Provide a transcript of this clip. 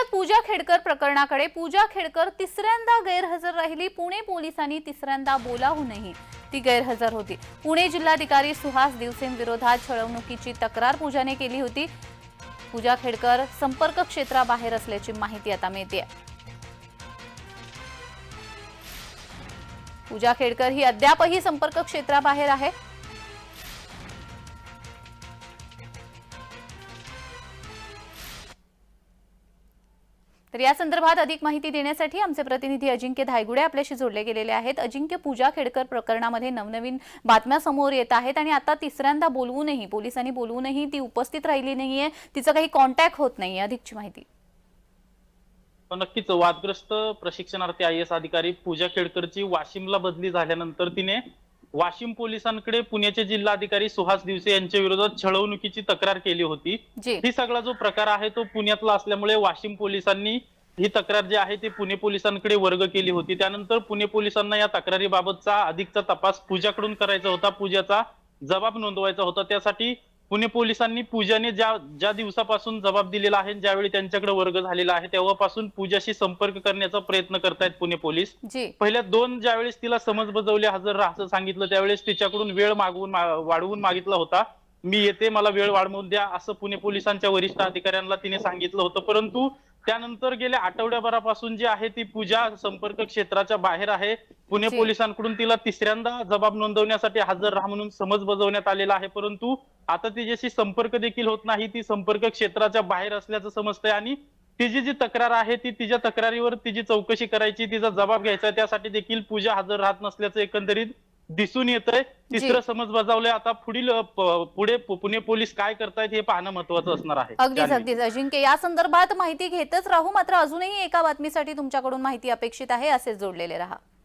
वळूयात पूजा खेडकर प्रकरणाकडे पूजा खेडकर तिसऱ्यांदा गैरहजर राहिली. पुणे पोलिसांनी तिसऱ्यांदा बोलावूनही ती गैरहजर होती. पुणे जिल्हाधिकारी सुहास दिवसेंविरोधात छळवणुकीची तक्रार पूजाने केली होती. पूजा खेडकर संपर्क क्षेत्राबाहेर असल्याची माहिती आता मिळते पूजा खेडकर ही अद्यापही संपर्क क्षेत्राबाहेर आहे. तर या संदर्भात अधिक माहिती देण्यासाठी आमचे प्रतिनिधी अजिंक्य धायगुडे आपल्याशी जोडले गेलेले आहेत. अजिंक्य पूजा खेडकर प्रकरणामध्ये नवनवीन बातम्या समोर येत आहेत आणि आता तिसऱ्यांदा बोलवूनही पोलिसांनी बोलवूनही ती उपस्थित राहिली नाहीये. तिचं काही कॉन्टॅक्ट होत नाहीये. अधिकची माहिती. हो, नक्कीच. वादग्रस्त प्रशिक्षणार्थी आय एस अधिकारी पूजा खेडकरची वाशिमला बदली झाल्यानंतर तिने वाशिम पोलिसांकडे पुण्याचे जिल्हाधिकारी सुहास दिवसे यांच्या विरोधात छळवणुकीची तक्रार केली होती. ही सगळा जो प्रकार आहे तो पुण्यातला असल्यामुळे वाशिम पोलिसांनी ही तक्रार जी आहे ती पुणे पोलिसांकडे वर्ग केली होती. त्यानंतर पुणे पोलिसांना या तक्रारीबाबतचा अधिकचा तपास पूजाकडून करायचा होता. पूजाचा जबाब नोंदवायचा होता. त्यासाठी पुणे पोलिसांनी पूजाने ज्या ज्या दिवसापासून जबाब दिलेला आहे ज्यावेळी त्यांच्याकडे वर्ग झालेला आहे तेव्हापासून पूजाशी संपर्क करण्याचा प्रयत्न करतायत पुणे पोलीस. पहिल्या दोन ज्यावेळेस तिला समज बजावले हजर राहा असं सांगितलं त्यावेळेस तिच्याकडून वेळ मागवून वाढवून मागितला होता. मी येते मला वेळ वाढवून द्या असं पुणे पोलिसांच्या वरिष्ठ अधिकाऱ्यांना तिने सांगितलं होतं. परंतु त्यानंतर गेल्या आठवड्याभरापासून जी आहे ती पूजा संपर्क क्षेत्राच्या बाहेर आहे. पुणे. पोलिसांकडून तिला तिसऱ्यांदा जबाब नोंदवण्यासाठी हजर राहा म्हणून समज बजावण्यात आलेला आहे. परंतु आता तिच्याशी संपर्क देखील होत नाही. ती संपर्क क्षेत्राच्या बाहेर असल्याचं समजतंय आणि तिची जी तक्रार आहे ती तिच्या तक्रारीवर तिची चौकशी करायची तिचा जबाब घ्यायचा त्यासाठी देखील पूजा हजर राहत नसल्याचं एकंदरीत दिसून येतंय. तिसरं समज बजावलंय आता पुढील पुढे पुणे पोलीस काय करतायत हे पाहणं महत्वाचं असणार आहे. अगदीच. अगदीच. अजिंक्य या संदर्भात माहिती घेतच राहू मात्र अजूनही एका बातमीसाठी तुमच्याकडून माहिती अपेक्षित आहे असेच जोडलेले राहा.